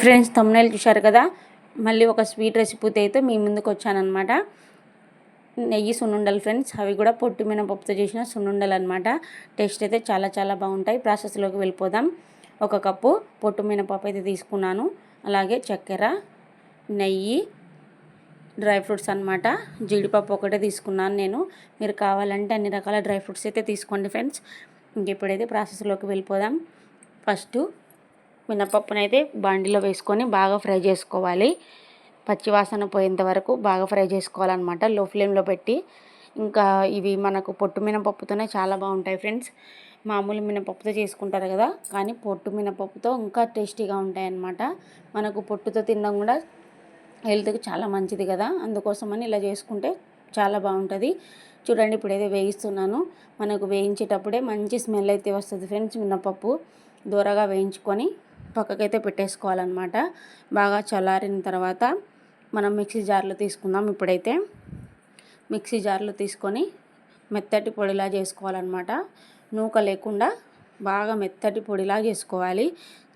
Friends తమ్మునేలు చూశారు కదా? మళ్ళీ ఒక స్వీట్ రెసిపీతో అయితే మీ ముందుకు వచ్చానమాట నెయ్యి సున్నుండలు ఫ్రెండ్స్ అవి కూడా పొట్టు మినపప్పుతో చేసిన సున్నుండలు అనమాట టేస్ట్ అయితే చాలా చాలా బాగుంటాయి. ప్రాసెస్లోకి వెళ్ళిపోదాం. ఒక కప్పు పొట్టు మినపప్పు అయితే తీసుకున్నాను. అలాగే చక్కెర నెయ్యి డ్రై ఫ్రూట్స్ అనమాట జీడిపప్పు ఒకటే తీసుకున్నాను నేను. మీరు కావాలంటే అన్ని రకాల డ్రై ఫ్రూట్స్ అయితే తీసుకోండి ఫ్రెండ్స్. ఇంక ఇప్పుడైతే ప్రాసెస్లోకి వెళ్ళిపోదాం. ఫస్ట్ మినపప్పునైతే బాండిలో వేసుకొని బాగా ఫ్రై చేసుకోవాలి. పచ్చివాసన పోయేంత వరకు బాగా ఫ్రై చేసుకోవాలన్నమాట. లో ఫ్లేమ్లో పెట్టి. ఇంకా ఇవి మనకు పొట్టు మినపప్పుతోనే చాలా బాగుంటాయి ఫ్రెండ్స్. మామూలు మినపప్పుతో చేసుకుంటారు కదా. కానీ పొట్టు మినపప్పుతో ఇంకా టేస్టీగా ఉంటాయి అన్నమాట మనకు పొట్టుతో తినడం కూడా హెల్త్కి చాలా మంచిది కదా. అందుకోసమని ఇలా చేసుకుంటే చాలా బాగుంటుంది. చూడండి ఇప్పుడైతే వేయిస్తున్నాను. మనకు వేయించేటప్పుడే మంచి స్మెల్ అయితే వస్తుంది ఫ్రెండ్స్ మినపప్పు. దూరగా వేయించుకొని పక్కకైతే పెట్టేసుకోవాలన్నమాట. బాగా చల్లారిన తర్వాత మనం మిక్సీ జార్లో తీసుకుందాం ఇప్పుడైతే. మిక్సీ జార్లో తీసుకొని మెత్తటి పొడిలా చేసుకోవాలన్నమాట. నూక లేకుండా బాగా మెత్తటి పొడిలా చేసుకోవాలి.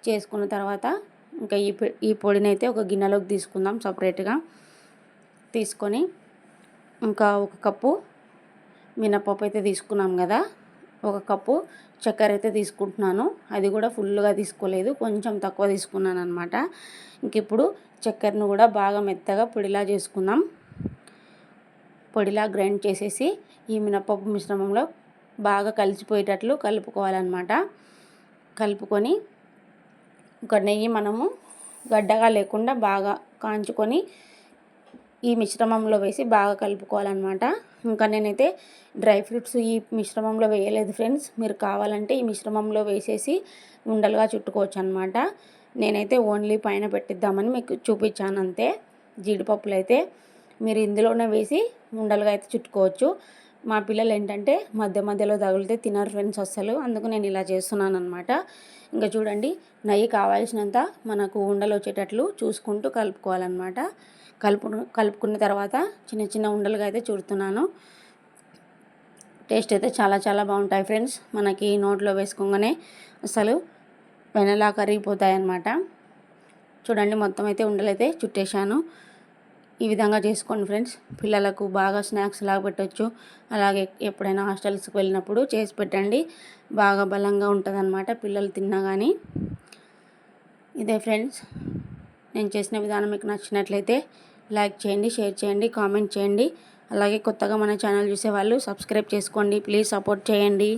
చేసుకున్న తర్వాత ఇంకా ఈ ఈ పొడిని అయితే ఒక గిన్నెలోకి తీసుకుందాం సపరేట్గా. తీసుకొని ఇంకా ఒక కప్పు మినపప్పు అయితే తీసుకున్నాం కదా. ఒక కప్పు చక్కెర అయితే తీసుకుంటున్నాను. అది కూడా ఫుల్గా తీసుకోలేదు. కొంచెం తక్కువ తీసుకున్నాను అనమాట ఇంక ఇప్పుడు చక్కెరను కూడా బాగా మెత్తగా పొడిలా చేసుకుందాం. పొడిలా గ్రైండ్ చేసేసి ఈ మినపప్పు మిశ్రమంలో బాగా కలిసిపోయేటట్లు కలుపుకోవాలన్నమాట. కలుపుకొని ఒక నెయ్యి మనము గడ్డగా లేకుండా బాగా కాంచుకొని ఈ మిశ్రమంలో వేసి బాగా కలుపుకోవాలన్నమాట. ఇంకా నేనైతే డ్రై ఫ్రూట్స్ ఈ మిశ్రమంలో వేయలేదు ఫ్రెండ్స్. మీరు కావాలంటే ఈ మిశ్రమంలో వేసేసి ఉండలుగా చుట్టుకోవచ్చు అనమాట నేనైతే ఓన్లీ పైన పెట్టిద్దామని మీకు చూపించాను అంతే. జీడిపప్పులు అయితే మీరు ఇందులోనే వేసి ఉండలుగా అయితే చుట్టుకోవచ్చు. మా పిల్లలు ఏంటంటే మధ్య మధ్యలో తగిలితే తినరు ఫ్రెండ్స్ అస్సలు. అందుకు నేను ఇలా చేస్తున్నాను అనమాట ఇంకా చూడండి నెయ్యి కావాల్సినంత మనకు ఉండలు వచ్చేటట్లు చూసుకుంటూ కలుపుకోవాలన్నమాట. కలుపు కలుపుకున్న తర్వాత చిన్న చిన్న ఉండలుగా అయితే చూడుతున్నాను. టేస్ట్ అయితే చాలా చాలా బాగుంటాయి ఫ్రెండ్స్. మనకి నోట్లో వేసుకోగానే అసలు వెనలా కరిగిపోతాయి అన్నమాట చూడండి మొత్తం అయితే ఉండలైతే చుట్టేశాను. ఈ విధంగా చేసుకోండి ఫ్రెండ్స్. పిల్లలకు బాగా స్నాక్స్ లాగా పెట్టచ్చు. అలాగే ఎప్పుడైనా హాస్టల్స్కి వెళ్ళినప్పుడు చేసి పెట్టండి. బాగా బలంగా ఉంటుందన్నమాట పిల్లలు తిన్నా కానీ ఇదే ఫ్రెండ్స్. నేను చేసిన విధానం మీకు నచ్చినట్లయితే లైక్ చేయండి షేర్ చేయండి కామెంట్ చేయండి. అలాగే కొత్తగా మన ఛానల్ చూసే వాళ్ళు సబ్స్క్రైబ్ చేసుకోండి. ప్లీజ్ సపోర్ట్ చేయండి.